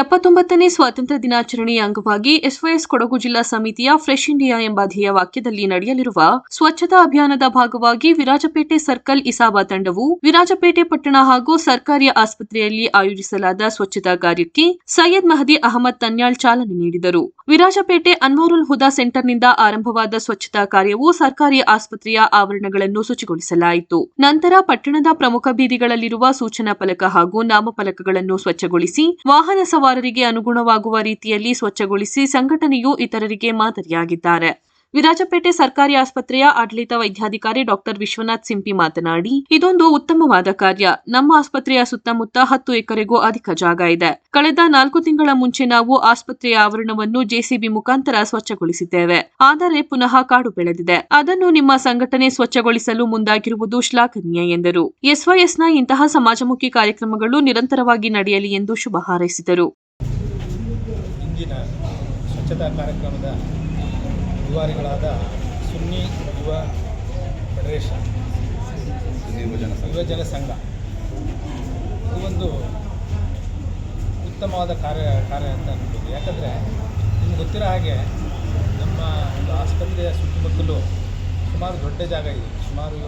ಎಪ್ಪತ್ತೊಂಬತ್ತನೇ ಸ್ವಾತಂತ್ರ್ಯ ದಿನಾಚರಣೆಯ ಅಂಗವಾಗಿ ಎಸ್ವೈಎಸ್ ಕೊಡಗು ಜಿಲ್ಲಾ ಸಮಿತಿಯ ಫ್ರೆಶ್ ಇಂಡಿಯಾ ಎಂಬ ಧ್ಯೇಯ ವಾಕ್ಯದಲ್ಲಿ ನಡೆಯಲಿರುವ ಸ್ವಚ್ಛತಾ ಅಭಿಯಾನದ ಭಾಗವಾಗಿ ವಿರಾಜಪೇಟೆ ಸರ್ಕಲ್ ಇಸಾಬಾ ತಂಡವು ವಿರಾಜಪೇಟೆ ಪಟ್ಟಣ ಹಾಗೂ ಸರ್ಕಾರಿ ಆಸ್ಪತ್ರೆಯಲ್ಲಿ ಆಯೋಜಿಸಲಾದ ಸ್ವಚ್ಛತಾ ಕಾರ್ಯಕ್ಕೆ ಸೈಯದ್ ಮಹದಿ ಅಹಮದ್ ತನ್ಯಾಳ್ ಚಾಲನೆ ನೀಡಿದರು. ವಿರಾಜಪೇಟೆ ಅನ್ವಾರುಲ್ ಹುದಾ ಸೆಂಟರ್ನಿಂದ ಆರಂಭವಾದ ಸ್ವಚ್ಛತಾ ಕಾರ್ಯವು ಸರ್ಕಾರಿ ಆಸ್ಪತ್ರೆಯ ಆವರಣಗಳನ್ನು ಶುಚಿಗೊಳಿಸಲಾಯಿತು. ನಂತರ ಪಟ್ಟಣದ ಪ್ರಮುಖ ಬೀದಿಗಳಲ್ಲಿರುವ ಸೂಚನಾ ಫಲಕ ಹಾಗೂ ನಾಮಫಲಕಗಳನ್ನು ಸ್ವಚ್ಛಗೊಳಿಸಿ ವಾಹನ ಸವಾರರಿಗೆ ಅನುಗುಣವಾಗುವ ರೀತಿಯಲ್ಲಿ ಸ್ವಚ್ಛಗೊಳಿಸಿ ಸಂಘಟನೆಯು ಇತರರಿಗೆ ಮಾದರಿಯಾಗಿದ್ದಾರೆ. ವಿರಾಜಪೇಟೆ ಸರ್ಕಾರಿ ಆಸ್ಪತ್ರೆಯ ಆಡಳಿತ ವೈದ್ಯಾಧಿಕಾರಿ ಡಾಕ್ಟರ್ ವಿಶ್ವನಾಥ್ ಸಿಂಪಿ ಮಾತನಾಡಿ, ಇದೊಂದು ಉತ್ತಮವಾದ ಕಾರ್ಯ. ನಮ್ಮ ಆಸ್ಪತ್ರೆಯ ಸುತ್ತಮುತ್ತ ಹತ್ತು ಎಕರೆಗೂ ಅಧಿಕ ಜಾಗ ಇದೆ. ಕಳೆದ ನಾಲ್ಕು ತಿಂಗಳ ಮುಂಚೆ ನಾವು ಆಸ್ಪತ್ರೆಯ ಆವರಣವನ್ನು ಜೆಸಿಬಿ ಮುಖಾಂತರ ಸ್ವಚ್ಛಗೊಳಿಸಿದ್ದೇವೆ. ಆದರೆ ಪುನಃ ಕಾಡು ಬೆಳೆದಿದೆ. ಅದನ್ನು ನಿಮ್ಮ ಸಂಘಟನೆ ಸ್ವಚ್ಛಗೊಳಿಸಲು ಮುಂದಾಗಿರುವುದು ಶ್ಲಾಘನೀಯ ಎಂದರು. ಎಸ್ವೈಎಸ್ನ ಇಂತಹ ಸಮಾಜಮುಖಿ ಕಾರ್ಯಕ್ರಮಗಳು ನಿರಂತರವಾಗಿ ನಡೆಯಲಿ ಎಂದು ಶುಭ ಹಾರೈಸಿದರು. ರೂವಾರಿಗಳಾದ ಸುನ್ನಿ ಯುವ ಫೆಡರೇಷನ್ ಯುವಜನ ಸಂಘ. ಇದು ಒಂದು ಉತ್ತಮವಾದ ಕಾರ್ಯ ಕಾರ್ಯ ಅಂತ ಅನ್ಬೋದು ಯಾಕಂದರೆ ನಿಮ್ಗೆ ಗೊತ್ತಿರೋ ಹಾಗೆ ನಮ್ಮ ಒಂದು ಆಸ್ಪತ್ರೆಯ ಸುತ್ತಮುತ್ತಲು ಸುಮಾರು ದೊಡ್ಡ ಜಾಗ ಇದೆ. ಸುಮಾರು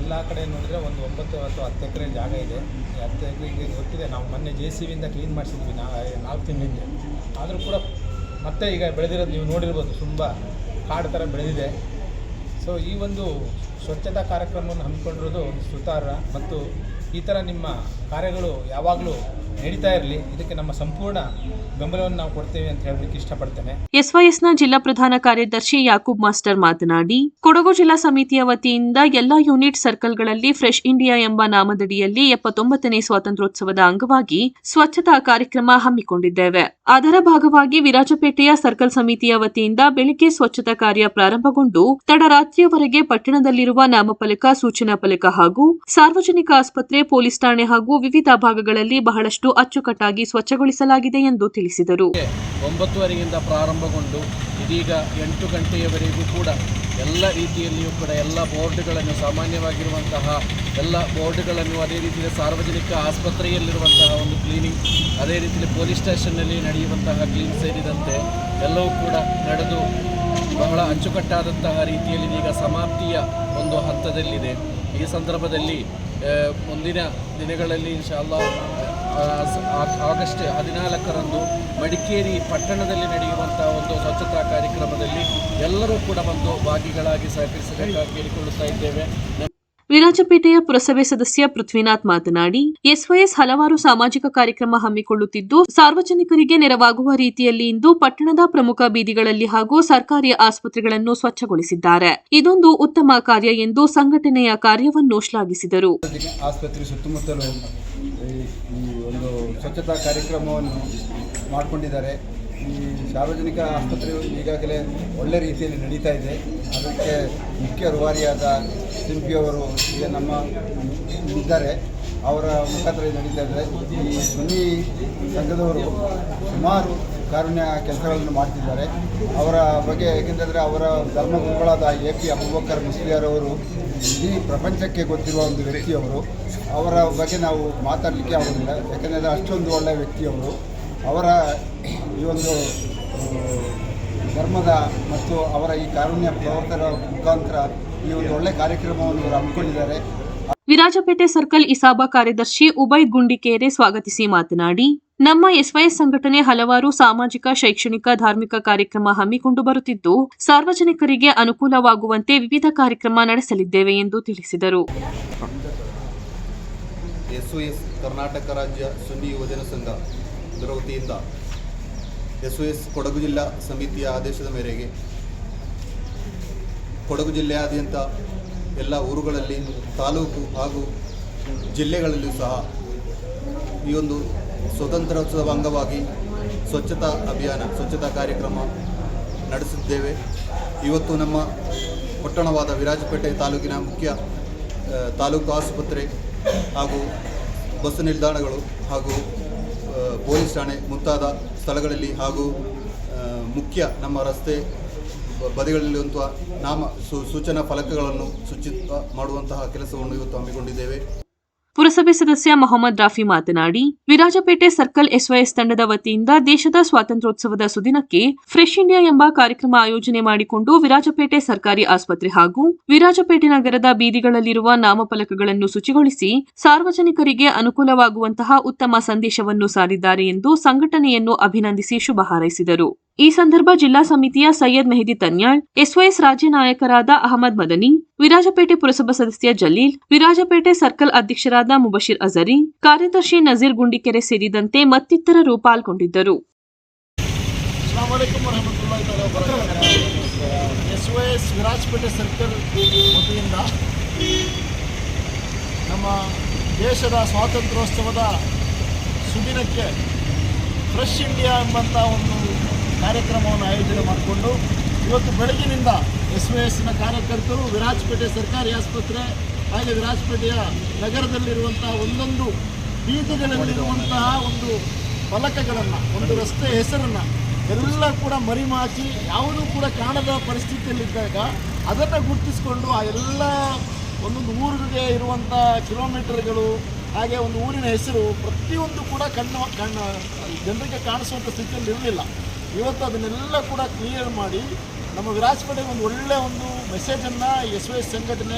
ಎಲ್ಲ ಕಡೆ ನೋಡಿದರೆ ಒಂದು ಒಂಬತ್ತು ಅಥವಾ ಹತ್ತು ಎಕರೆ ಜಾಗ ಇದೆ. ಹತ್ತು ಎಕರೆ ಗೊತ್ತಿದೆ. ನಾವು ಮೊನ್ನೆ ಜೆ ಸಿ ಬಿಯಿಂದ ಕ್ಲೀನ್ ಮಾಡಿಸಿದ್ವಿ ನಾ ನಾಲ್ಕು ತಿಂಗಳಿಂದ. ಆದರೂ ಕೂಡ ಮತ್ತೆ ಈಗ ಬೆಳೆದಿರೋದು ನೀವು ನೋಡಿರ್ಬೋದು, ತುಂಬ ಕಾಡು ಥರ ಬೆಳೆದಿದೆ. ಸೊ ಈ ಒಂದು ಸ್ವಚ್ಛತಾ ಕಾರ್ಯಕ್ರಮವನ್ನು ಹಮ್ಮಿಕೊಂಡಿರೋದು ಸುತಾರ ಮತ್ತು ಈ ಥರ ನಿಮ್ಮ ಕಾರ್ಯಗಳು ಯಾವಾಗಲೂ ನಡೀತಾ ಇರಲಿ, ಇದಕ್ಕೆ ನಮ್ಮ ಸಂಪೂರ್ಣ ಬೆಂಬಲವನ್ನು ನಾವು ಕೊಡ್ತೇವೆ ಅಂತ ಹೇಳಲಿಕ್ಕೆ ಇಷ್ಟಪಡ್ತೇನೆ. ಎಸ್ವೈಎಸ್ನ ಜಿಲ್ಲಾ ಪ್ರಧಾನ ಕಾರ್ಯದರ್ಶಿ ಯಾಕೂಬ್ ಮಾಸ್ಟರ್ ಮಾತನಾಡಿ, ಕೊಡಗು ಜಿಲ್ಲಾ ಸಮಿತಿಯ ವತಿಯಿಂದ ಎಲ್ಲಾ ಯೂನಿಟ್ ಸರ್ಕಲ್ಗಳಲ್ಲಿ ಫ್ರೆಶ್ ಇಂಡಿಯಾ ಎಂಬ ನಾಮದಡಿಯಲ್ಲಿ ಎಪ್ಪತ್ತೊಂಬತ್ತನೇ ಸ್ವಾತಂತ್ರ್ಯೋತ್ಸವದ ಅಂಗವಾಗಿ ಸ್ವಚ್ಛತಾ ಕಾರ್ಯಕ್ರಮ ಹಮ್ಮಿಕೊಂಡಿದ್ದೇವೆ. ಅದರ ಭಾಗವಾಗಿ ವಿರಾಜಪೇಟೆಯ ಸರ್ಕಲ್ ಸಮಿತಿಯ ವತಿಯಿಂದ ಬೆಳಿಗ್ಗೆ ಸ್ವಚ್ಛತಾ ಕಾರ್ಯ ಪ್ರಾರಂಭಗೊಂಡು, ತಡರಾತ್ರಿಯವರೆಗೆ ಪಟ್ಟಣದಲ್ಲಿರುವ ನಾಮಫಲಕ, ಸೂಚನಾ ಫಲಕ ಹಾಗೂ ಸಾರ್ವಜನಿಕ ಆಸ್ಪತ್ರೆ, ಪೊಲೀಸ್ ಠಾಣೆ ಹಾಗೂ ವಿವಿಧ ಭಾಗಗಳಲ್ಲಿ ಬಹಳಷ್ಟು ಅಚ್ಚುಕಟ್ಟಾಗಿ ಸ್ವಚ್ಛಗೊಳಿಸಲಾಗಿದೆ ಎಂದು ತಿಳಿಸಿದರು. ಒಂಬತ್ತುವರೆಯಿಂದ ಪ್ರಾರಂಭಗೊಂಡು ಇದೀಗ ಎಂಟು ಗಂಟೆಯವರೆಗೂ ಕೂಡ ಎಲ್ಲ ರೀತಿಯಲ್ಲಿಯೂ ಕೂಡ ಎಲ್ಲ ಬೋರ್ಡ್ಗಳನ್ನು ಸಾಮಾನ್ಯವಾಗಿರುವಂತಹ ಎಲ್ಲ ಬೋರ್ಡ್ಗಳನ್ನು ಅದೇ ರೀತಿಯಲ್ಲಿ ಸಾರ್ವಜನಿಕ ಆಸ್ಪತ್ರೆಯಲ್ಲಿರುವಂತಹ ಒಂದು ಕ್ಲೀನಿಂಗ್, ಅದೇ ರೀತಿಯಲ್ಲಿ ಪೊಲೀಸ್ ಸ್ಟೇಷನ್ನಲ್ಲಿ ನಡೆಯುವಂತಹ ಕ್ಲೀನ್ ಸೇರಿದಂತೆ ಎಲ್ಲವೂ ಕೂಡ ನಡೆದು ಬಹಳ ಅಚ್ಚುಕಟ್ಟಾದಂತಹ ರೀತಿಯಲ್ಲಿ ಈಗ ಸಮಾಪ್ತಿಯ ಒಂದು ಹಂತದಲ್ಲಿದೆ. ಈ ಸಂದರ್ಭದಲ್ಲಿ ಮುಂದಿನ ದಿನಗಳಲ್ಲಿ ಇನ್ಶಾಲ್ಲ ಆಗಸ್ಟ್ ಹದಿನಾಲ್ಕರಂದು ಮಡಿಕೇರಿ ಪಟ್ಟಣದಲ್ಲಿ ನಡೆಯುವಂಥ ಒಂದು ಸ್ವಚ್ಛತಾ ಕಾರ್ಯಕ್ರಮದಲ್ಲಿ ಎಲ್ಲರೂ ಕೂಡ ಬಂದು ಭಾಗಿಗಳಾಗಿ ಸಹಕರಿಸಬೇಕಾಗಿ ಕೇಳಿಕೊಳ್ಳುತ್ತಾ ಇದ್ದೇವೆ. ವಿರಾಜಪೇಟೆಯ ಪುರಸಭೆ ಸದಸ್ಯ ಪೃಥ್ವಿನಾಥ್ ಮಾತನಾಡಿ, ಎಸ್ವೈಎಸ್ ಹಲವಾರು ಸಾಮಾಜಿಕ ಕಾರ್ಯಕ್ರಮ ಹಮ್ಮಿಕೊಳ್ಳುತ್ತಿದ್ದು, ಸಾರ್ವಜನಿಕರಿಗೆ ನೆರವಾಗುವ ರೀತಿಯಲ್ಲಿ ಇಂದು ಪಟ್ಟಣದ ಪ್ರಮುಖ ಬೀದಿಗಳಲ್ಲಿ ಹಾಗೂ ಸರ್ಕಾರಿ ಆಸ್ಪತ್ರೆಗಳನ್ನು ಸ್ವಚ್ಛಗೊಳಿಸಿದ್ದಾರೆ. ಇದೊಂದು ಉತ್ತಮ ಕಾರ್ಯ ಎಂದು ಸಂಘಟನೆಯ ಕಾರ್ಯವನ್ನು ಶ್ಲಾಘಿಸಿದರು. ಆಸ್ಪತ್ರೆ ಒಂದು ಸ್ವಚ್ಛತಾ ಕಾರ್ಯಕ್ರಮವನ್ನು ಮಾಡಿಕೊಂಡಿದ್ದಾರೆ. ಈ ಸಾರ್ವಜನಿಕ ಆಸ್ಪತ್ರೆಯು ಈಗಾಗಲೇ ಒಳ್ಳೆ ರೀತಿಯಲ್ಲಿ ನಡೀತಾ ಇದೆ. ಅದಕ್ಕೆ ಮುಖ್ಯ ರೂವಾರಿಯಾದ ಸಿಂಪಿಯವರು ಈಗ ನಮ್ಮ ಇದ್ದಾರೆ. ಅವರ ಮುಖಾಂತರ ನಡೀತಾ ಇದ್ದಾರೆ ಈ ಸುನ್ನಿ ಸಂಘದವರು ಸುಮಾರು ಕಾರುಣ್ಯ ಕೆಲಸಗಳನ್ನು ಮಾಡ್ತಿದ್ದಾರೆ. ಅವರ ಬಗ್ಗೆ ಏಕೆಂದರೆ ಅವರ ಧರ್ಮಗುರುಗಳಾದ ಎ ಪಿ ಅಬುಬಕ್ಕರ್ ಮುಸ್ಲಿಯರವರು ಇಡೀ ಪ್ರಪಂಚಕ್ಕೆ ಗೊತ್ತಿರುವ ಒಂದು ವ್ಯಕ್ತಿಯವರು. ಅವರ ಬಗ್ಗೆ ನಾವು ಮಾತಾಡಲಿಕ್ಕೆ ಆಗೋದಿಲ್ಲ. ಯಾಕೆಂದರೆ ಅಷ್ಟೊಂದು ಒಳ್ಳೆಯ ವ್ಯಕ್ತಿಯವರು. ಅವರ ಈ ಒಂದು ಧರ್ಮದ ಮತ್ತು ಅವರ ಈ ಕಾರುಣ್ಯ ಪ್ರವರ್ತನ ಮುಖಾಂತರ ಈ ಒಂದು ಒಳ್ಳೆ ಕಾರ್ಯಕ್ರಮವನ್ನು ಅವರು ಹಮ್ಮಿಕೊಂಡಿದ್ದಾರೆ. ವಿರಾಜಪೇಟೆ ಸರ್ಕಲ್ ಇಸಾಬಾ ಕಾರ್ಯದರ್ಶಿ ಉಭಯ್ ಗುಂಡಿಕೇರೆ ಸ್ವಾಗತಿಸಿ ಮಾತನಾಡಿ ನಮ್ಮ ಎಸ್ವೈಎಸ್ ಸಂಘಟನೆ ಹಲವಾರು ಸಾಮಾಜಿಕ ಶೈಕ್ಷಣಿಕ ಧಾರ್ಮಿಕ ಕಾರ್ಯಕ್ರಮ ಹಮ್ಮಿಕೊಂಡು ಬರುತ್ತಿದ್ದು ಸಾರ್ವಜನಿಕರಿಗೆ ಅನುಕೂಲವಾಗುವಂತೆ ವಿವಿಧ ಕಾರ್ಯಕ್ರಮ ನಡೆಸಲಿದ್ದೇವೆ ಎಂದು ತಿಳಿಸಿದರು. ಕರ್ನಾಟಕ ರಾಜ್ಯ ಸುನ್ನಿ ಯುವಜನ ಸಂಘ ಇದರ ವತಿಯಿಂದ ಎಸ್ ಎಸ್ ಕೊಡಗು ಜಿಲ್ಲಾ ಸಮಿತಿಯ ಆದೇಶದ ಮೇರೆಗೆ ಕೊಡಗು ಜಿಲ್ಲೆಯಾದ್ಯಂತ ಎಲ್ಲ ಊರುಗಳಲ್ಲಿ ತಾಲೂಕು ಹಾಗೂ ಜಿಲ್ಲೆಗಳಲ್ಲಿಯೂ ಸಹ ಈ ಒಂದು ಸ್ವತಂತ್ರೋತ್ಸವ ಅಂಗವಾಗಿ ಸ್ವಚ್ಛತಾ ಅಭಿಯಾನ, ಸ್ವಚ್ಛತಾ ಕಾರ್ಯಕ್ರಮ ನಡೆಸಿದ್ದೇವೆ ಇವತ್ತು ನಮ್ಮ ಪಟ್ಟಣವಾದ ವಿರಾಜಪೇಟೆ ತಾಲೂಕಿನ ಮುಖ್ಯ ತಾಲೂಕು ಆಸ್ಪತ್ರೆ ಹಾಗೂ ಬಸ್ ನಿಲ್ದಾಣಗಳು ಹಾಗೂ ಪೊಲೀಸ್ ಠಾಣೆ ಮುಂತಾದ ಸ್ಥಳಗಳಲ್ಲಿ ಹಾಗೂ ಮುಖ್ಯ ನಮ್ಮ ರಸ್ತೆ ಬದಿಗಳಲ್ಲಿ ಬದಿಗಳಲ್ಲಿರುವಂತಹ ನಾಮ ಸೂಚನಾ ಫಲಕಗಳನ್ನು ಶುಚಿತ್ವ ಮಾಡುವಂತಹ ಕೆಲಸವನ್ನು ಇವತ್ತು ಹಮ್ಮಿಕೊಂಡಿದ್ದೇವೆ. ಪುರಸಭೆ ಸದಸ್ಯ ಮೊಹಮ್ಮದ್ ರಾಫಿ ಮಾತನಾಡಿ, ವಿರಾಜಪೇಟೆ ಸರ್ಕಲ್ ಎಸ್ವೈಎಸ್ ತಂಡದ ವತಿಯಿಂದ ದೇಶದ ಸ್ವಾತಂತ್ರ್ಯೋತ್ಸವದ ಸುದಿನಕ್ಕೆ ಫ್ರೆಶ್ ಇಂಡಿಯಾ ಎಂಬ ಕಾರ್ಯಕ್ರಮ ಆಯೋಜನೆ ಮಾಡಿಕೊಂಡು ವಿರಾಜಪೇಟೆ ಸರ್ಕಾರಿ ಆಸ್ಪತ್ರೆ ಹಾಗೂ ವಿರಾಜಪೇಟೆ ನಗರದ ಬೀದಿಗಳಲ್ಲಿರುವ ನಾಮಫಲಕಗಳನ್ನು ಶುಚಿಗೊಳಿಸಿ ಸಾರ್ವಜನಿಕರಿಗೆ ಅನುಕೂಲವಾಗುವಂತಹ ಉತ್ತಮ ಸಂದೇಶವನ್ನು ಸಾರಿದ್ದಾರೆ ಎಂದು ಸಂಘಟನೆಯನ್ನು ಅಭಿನಂದಿಸಿ ಶುಭ ಹಾರೈಸಿದರು. ಈ ಸಂದರ್ಭ ಜಿಲ್ಲಾ ಸಮಿತಿಯ ಸೈಯದ್ ಮೆಹದಿ ತನ್ಯಾಳ್, ಎಸ್ವೈಎಸ್ ರಾಜ್ಯ ನಾಯಕರಾದ ಅಹಮದ್ ಮದನಿ, ವಿರಾಜಪೇಟೆ ಪುರಸಭಾ ಸದಸ್ಯ ಜಲೀಲ್, ವಿರಾಜಪೇಟೆ ಸರ್ಕಲ್ ಅಧ್ಯಕ್ಷರಾದ ಮುಬಶಿರ್ ಅಜರಿ, ಕಾರ್ಯದರ್ಶಿ ನಜೀರ್ ಗುಂಡಿಕೆರೆ ಸೇರಿದಂತೆ ಮತ್ತಿತರರು ಪಾಲ್ಗೊಂಡಿದ್ದರು. ನಮ್ಮ ದೇಶದ ಸ್ವಾತಂತ್ರ್ಯೋತ್ಸವದ ಸುದಿನಕ್ಕೆ ಫ್ರೆಶ್ ಇಂಡಿಯಾ ಎಂಬಂಥ ಒಂದು ಕಾರ್ಯಕ್ರಮವನ್ನು ಆಯೋಜನೆ ಮಾಡಿಕೊಂಡು ಇವತ್ತು ಬೆಳಗಿನಿಂದ ಎಸ್ ಒ ಎಸ್ನ ಕಾರ್ಯಕರ್ತರು ವಿರಾಜಪೇಟೆ ಸರ್ಕಾರಿ ಆಸ್ಪತ್ರೆ ಹಾಗೆ ವಿರಾಜಪೇಟೆಯ ನಗರದಲ್ಲಿರುವಂತಹ ಒಂದೊಂದು ಬೀದಿಗಳಲ್ಲಿರುವಂತಹ ಒಂದು ಫಲಕಗಳನ್ನು, ಒಂದು ರಸ್ತೆ ಹೆಸರನ್ನು ಎಲ್ಲ ಕೂಡ ಮರಿಮಾಚಿ, ಯಾವುದೂ ಕೂಡ ಕಾಣದ ಪರಿಸ್ಥಿತಿಯಲ್ಲಿದ್ದಾಗ ಅದನ್ನು ಗುರುತಿಸಿಕೊಂಡು ಆ ಎಲ್ಲ ಒಂದೊಂದು ಊರಿಗೆ ಇರುವಂಥ ಕಿಲೋಮೀಟರ್ಗಳು, ಹಾಗೆ ಒಂದು ಊರಿನ ಹೆಸರು ಪ್ರತಿಯೊಂದು ಕೂಡ ಕಣ್ಣು ಕಣ್ಣು, ಜನರಿಗೆ ಕಾಣಿಸುವಂಥ ಸ್ಥಿತಿಯಲ್ಲಿ ಇರಲಿಲ್ಲ. ಇವತ್ತು ಅದನ್ನೆಲ್ಲ ಕೂಡ ಕ್ಲಿಯರ್ ಮಾಡಿ ನಮ್ಮ ವಿರಾಜಪೇಟೆಗೆ ಒಂದು ಒಳ್ಳೆಯ ಒಂದು ಮೆಸೇಜನ್ನು ಎಸ್ ಎಸ್ ಸಂಘಟನೆ